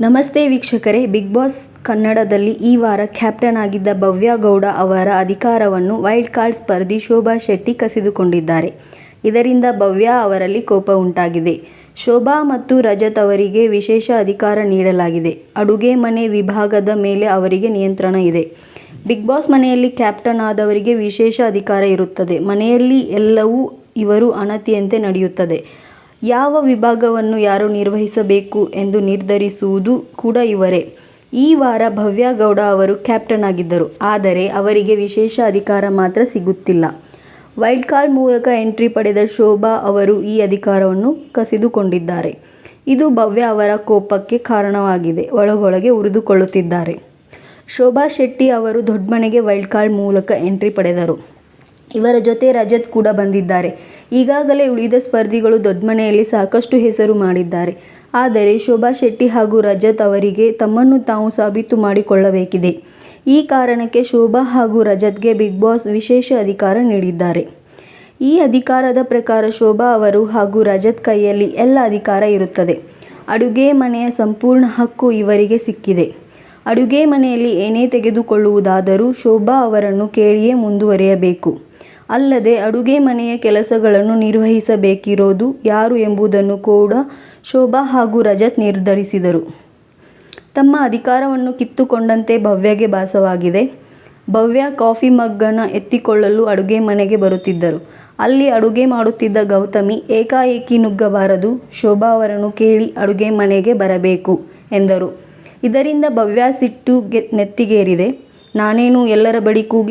ನಮಸ್ತೆ ವೀಕ್ಷಕರೇ, big boss ಕನ್ನಡದಲ್ಲಿ ಈ ವಾರ ಕ್ಯಾಪ್ಟನ್ ಆಗಿದ್ದ ಭವ್ಯ ಗೌಡ ಅವರ ಅಧಿಕಾರವನ್ನು ವೈಲ್ಡ್ ಕಾರ್ಡ್ ಸ್ಪರ್ಧಿ ಶೋಭಾ ಶೆಟ್ಟಿ ಕಸಿದುಕೊಂಡಿದ್ದಾರೆ. ಇದರಿಂದ ಭವ್ಯ ಅವರಲ್ಲಿ ಕೋಪ ಉಂಟಾಗಿದೆ. ಶೋಭಾ ಮತ್ತು ರಜತ್ ಅವರಿಗೆ ವಿಶೇಷ ಅಧಿಕಾರ ನೀಡಲಾಗಿದೆ. ಅಡುಗೆ ಮನೆ ವಿಭಾಗದ ಮೇಲೆ ಅವರಿಗೆ ನಿಯಂತ್ರಣ ಇದೆ. ಬಿಗ್ ಬಾಸ್ ಮನೆಯಲ್ಲಿ ಕ್ಯಾಪ್ಟನ್ ಆದವರಿಗೆ ವಿಶೇಷ ಅಧಿಕಾರ ಇರುತ್ತದೆ. ಮನೆಯಲ್ಲಿ ಎಲ್ಲವೂ ಇವರು ಅಣತಿಯಂತೆ ನಡೆಯುತ್ತದೆ. ಯಾವ ವಿಭಾಗವನ್ನು ಯಾರು ನಿರ್ವಹಿಸಬೇಕು ಎಂದು ನಿರ್ಧರಿಸುವುದು ಕೂಡ ಇವರೇ. ಈ ವಾರ ಭವ್ಯ ಗೌಡ ಅವರು ಕ್ಯಾಪ್ಟನ್ ಆಗಿದ್ದರು. ಆದರೆ ಅವರಿಗೆ ವಿಶೇಷ ಅಧಿಕಾರ ಮಾತ್ರ ಸಿಗುತ್ತಿಲ್ಲ. ವೈಲ್ಡ್ ಕಾರ್ಡ್ ಮೂಲಕ ಎಂಟ್ರಿ ಪಡೆದ ಶೋಭಾ ಅವರು ಈ ಅಧಿಕಾರವನ್ನು ಕಸಿದುಕೊಂಡಿದ್ದಾರೆ. ಇದು ಭವ್ಯ ಅವರ ಕೋಪಕ್ಕೆ ಕಾರಣವಾಗಿದೆ. ಒಳಗೊಳಗೆ ಉರಿದುಕೊಳ್ಳುತ್ತಿದ್ದಾರೆ. ಶೋಭಾ ಶೆಟ್ಟಿ ಅವರು ದೊಡ್ಡಮನೆಗೆ ವೈಲ್ಡ್ ಕಾರ್ಡ್ ಮೂಲಕ ಎಂಟ್ರಿ ಪಡೆದರು. ಇವರ ಜೊತೆ ರಜತ್ ಕೂಡ ಬಂದಿದ್ದಾರೆ. ಈಗಾಗಲೇ ಉಳಿದ ಸ್ಪರ್ಧಿಗಳು ದೊಡ್ಡಮನೆಯಲ್ಲಿ ಸಾಕಷ್ಟು ಹೆಸರು ಮಾಡಿದ್ದಾರೆ. ಆದರೆ ಶೋಭಾ ಶೆಟ್ಟಿ ಹಾಗೂ ರಜತ್ ಅವರಿಗೆ ತಮ್ಮನ್ನು ತಾವು ಸಾಬೀತು ಮಾಡಿಕೊಳ್ಳಬೇಕಿದೆ. ಈ ಕಾರಣಕ್ಕೆ ಶೋಭಾ ಹಾಗೂ ರಜತ್ಗೆ ಬಿಗ್ ಬಾಸ್ ವಿಶೇಷ ಅಧಿಕಾರ ನೀಡಿದ್ದಾರೆ. ಈ ಅಧಿಕಾರದ ಪ್ರಕಾರ ಶೋಭಾ ಅವರು ಹಾಗೂ ರಜತ್ ಕೈಯಲ್ಲಿ ಎಲ್ಲ ಅಧಿಕಾರ ಇರುತ್ತದೆ. ಅಡುಗೆ ಮನೆಯ ಸಂಪೂರ್ಣ ಹಕ್ಕು ಇವರಿಗೆ ಸಿಕ್ಕಿದೆ. ಅಡುಗೆ ಮನೆಯಲ್ಲಿ ಏನೇ ತೆಗೆದುಕೊಳ್ಳುವುದಾದರೂ ಶೋಭಾ ಅವರನ್ನು ಕೇಳಿಯೇ ಮುಂದುವರಿಯಬೇಕು. ಅಲ್ಲದೆ ಅಡುಗೆ ಮನೆಯ ಕೆಲಸಗಳನ್ನು ನಿರ್ವಹಿಸಬೇಕಿರೋದು ಯಾರು ಎಂಬುದನ್ನು ಕೂಡ ಶೋಭಾ ಹಾಗೂ ರಜತ್ ನಿರ್ಧರಿಸಿದರು. ತಮ್ಮ ಅಧಿಕಾರವನ್ನು ಕಿತ್ತುಕೊಂಡಂತೆ ಭವ್ಯಗೆ ಭಾಸವಾಗಿದೆ. ಭವ್ಯ ಕಾಫಿ ಮಗ್ಗನ ಎತ್ತಿಕೊಳ್ಳಲು ಅಡುಗೆ ಮನೆಗೆ ಬರುತ್ತಿದ್ದರು. ಅಲ್ಲಿ ಅಡುಗೆ ಮಾಡುತ್ತಿದ್ದ ಗೌತಮಿ ಏಕಾಏಕಿ ನುಗ್ಗಬಾರದು, ಶೋಭಾ ಅವರನ್ನು ಕೇಳಿ ಅಡುಗೆ ಮನೆಗೆ ಬರಬೇಕು ಎಂದರು. ಇದರಿಂದ ಭವ್ಯ ಸಿಟ್ಟು ಗೆ ನೆತ್ತಿಗೇರಿದೆ. ನಾನೇನು ಎಲ್ಲರ ಬಳಿ ಕೂಗಿ